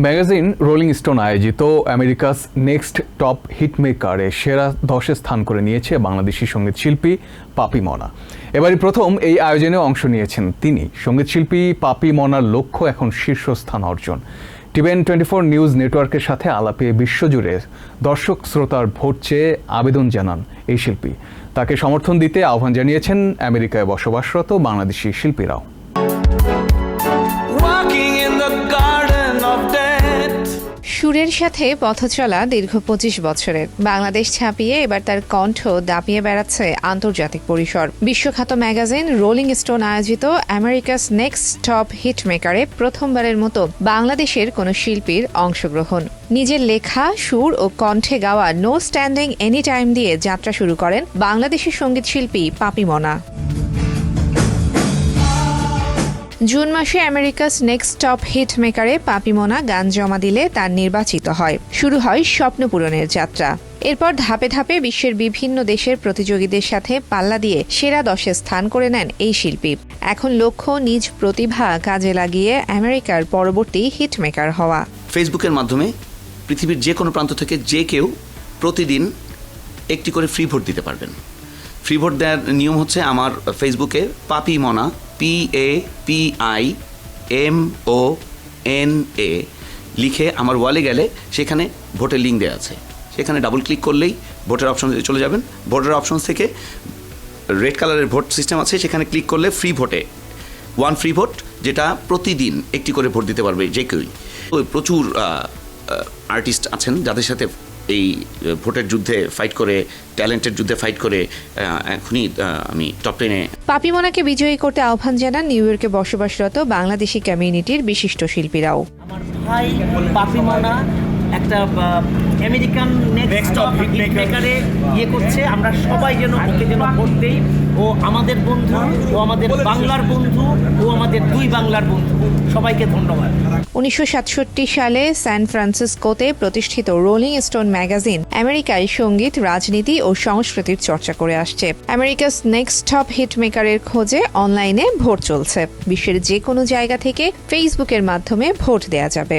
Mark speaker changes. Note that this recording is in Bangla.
Speaker 1: ম্যাগাজিন রোলিং স্টোন আয়োজিত আমেরিকাস নেক্সট টপ হিটমেকারে সেরা দশে স্থান করে নিয়েছে বাংলাদেশি সংগীত শিল্পী পাপি মনা। এবারই প্রথম এই আয়োজনে অংশ নিয়েছেন তিনি। সংগীত শিল্পী পাপি মনার লক্ষ্য এখন শীর্ষস্থান অর্জন। টিভেন টোয়েন্টি ফোর নিউজ নেটওয়ার্কের সাথে আলাপে বিশ্বজুড়ে দর্শক শ্রোতার ভোট চেয়ে আবেদন জানান এই শিল্পী। তাকে সমর্থন দিতে আহ্বান জানিয়েছেন আমেরিকায় বসবাসরত বাংলাদেশি শিল্পীরাও।
Speaker 2: সুরের সাথে পথ চলা দীর্ঘ পঁচিশ বছরের। বাংলাদেশ ছাপিয়ে এবার তার কণ্ঠ দাপিয়ে বেড়াচ্ছে আন্তর্জাতিক পরিসর। বিশ্বখ্যাত ম্যাগাজিন রোলিং স্টোন আয়োজিত আমেরিকাস নেক্সট টপ হিট মেকারে প্রথমবারের মতো বাংলাদেশের কোনো শিল্পীর অংশগ্রহণ। নিজের লেখা, সুর ও কণ্ঠে গাওয়া নো স্ট্যান্ডিং এনি টাইম দিয়ে যাত্রা শুরু করেন বাংলাদেশের সংগীত শিল্পী পাপি মনা। জুন মাসে আমেরিকাস নেক্সট টপ হিট মেকারে পাপিমোনা গান জমা দিলে তার নির্বাচিত হয়। শুরু হয় স্বপ্ন পূরণের যাত্রা। এরপর ধাপে ধাপে বিশ্বের বিভিন্ন দেশের প্রতিযোগীদের সাথে পাল্লা দিয়ে সেরা দশে স্থান করে নেন এই শিল্পী। এখন লক্ষ্য, নিজ প্রতিভা কাজে লাগিয়ে আমেরিকার পরবর্তী হিট মেকার হওয়া।
Speaker 3: ফেসবুকের মাধ্যমে পৃথিবীর যে কোনো প্রান্ত থেকে যে কেউ প্রতিদিন একটি করে ফ্রি ভোট দিতে পারবেন। ফ্রি ভোট দেওয়ার নিয়ম হচ্ছে আমার ফেসবুকে Papi Mona P A P I M O N A লিখে আমার ওয়ালে গেলে সেখানে ভোটের লিঙ্ক দেওয়া আছে। সেখানে ডাবল ক্লিক করলেই ভোটের অপশন চলে যাবেন। ভোটের অপশন থেকে রেড কালারের ভোট সিস্টেম আছে, সেখানে ক্লিক করলে ফ্রি ভোটে ওয়ান ফ্রি ভোট যেটা প্রতিদিন একটি করে ভোট দিতে পারবে যে কেউই। প্রচুর আর্টিস্ট আছেন যাদের সাথে এই ভোটের যুদ্ধে ফাইট করে ট্যালেন্টের যুদ্ধে ফাইট করে এখনই আমি টপ টেনে
Speaker 2: পাপিমোনাকে বিজয়ী করতে আহ্বান জানান নিউ ইয়র্কে বসবাসরত বাংলাদেশি কমিউনিটির বিশিষ্ট শিল্পীরাও।
Speaker 4: আমার ভাই পাপিমনা একটা আমেরিকান নেক্সট মেকারে ইয়ে করছে। আমরা সবাই যেন ওকে যেন ভোট দেই ও আমাদের বন্ধু ও আমাদের বাংলার বন্ধু ও আমাদের দুই বাংলার বন্ধু। সবাইকে ধন্যবাদ।
Speaker 2: উনিশশো সাতষট্টি সালে সান ফ্রান্সিসকোতে প্রতিষ্ঠিত রোলিং স্টোন ম্যাগাজিন আমেরিকায় সংগীত রাজনীতি ও সংস্কৃতির চর্চা করে আসছে। আমেরিকাস নেক্সট টপ হিট মেকারের খোঁজে অনলাইনে ভোট চলছে। বিশ্বের যে কোনো জায়গা থেকে ফেসবুকের মাধ্যমে ভোট দেয়া যাবে।